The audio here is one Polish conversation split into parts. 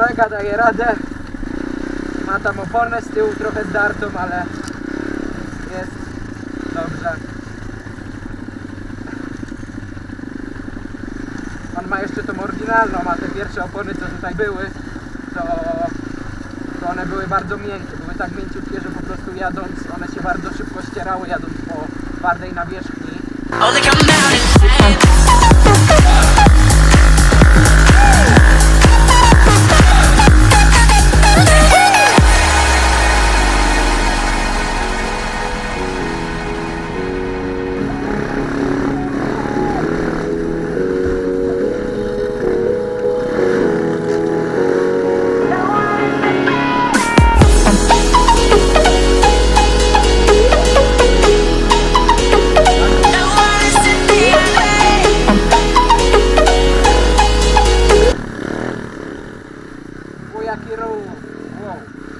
Czwórka daje radę. Ma tam oponę z tyłu trochę zdartą, ale jest dobrze. On ma jeszcze tą oryginalną, a te pierwsze opony co tutaj były, to, to one były bardzo miękkie, były tak mięciutkie, że po prostu jadąc, one się bardzo szybko ścierały jadąc po twardej nawierzchni.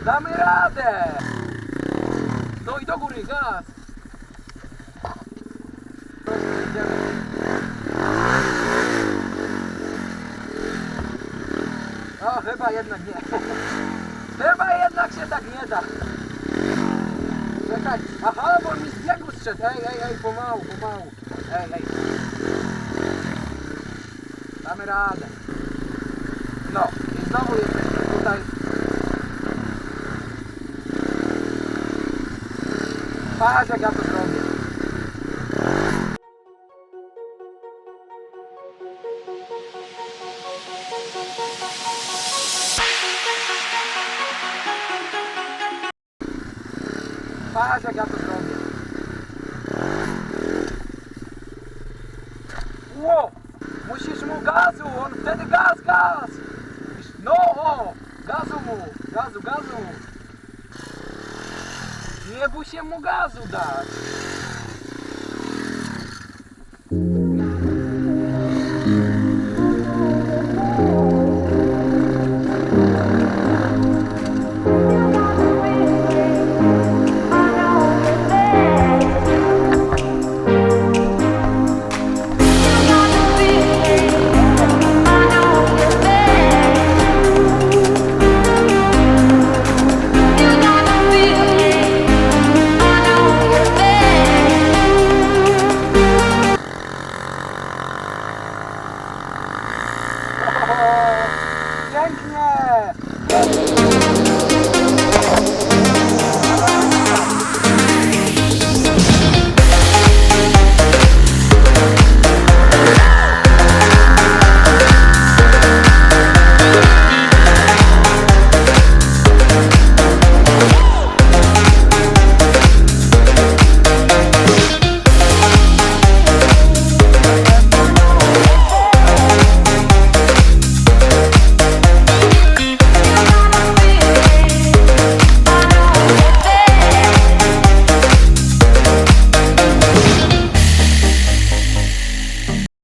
Damy radę! No i do góry, gaz! O, chyba jednak nie. Chyba jednak się tak nie da. Czekaj. Aha, bo mi z biegu zszedł. Ej, ej, ej, pomału, pomału. Ej, ej. Damy radę. No, i znowu jesteśmy tutaj. Patrz jak ja to zrobię. Patrz jak ja to zrobię. Ło! Musisz mu gazu, on wtedy gaz, gaz! Musisz- No, o! Gazu mu, gazu, gazu! Nie bój się mu gazu dać!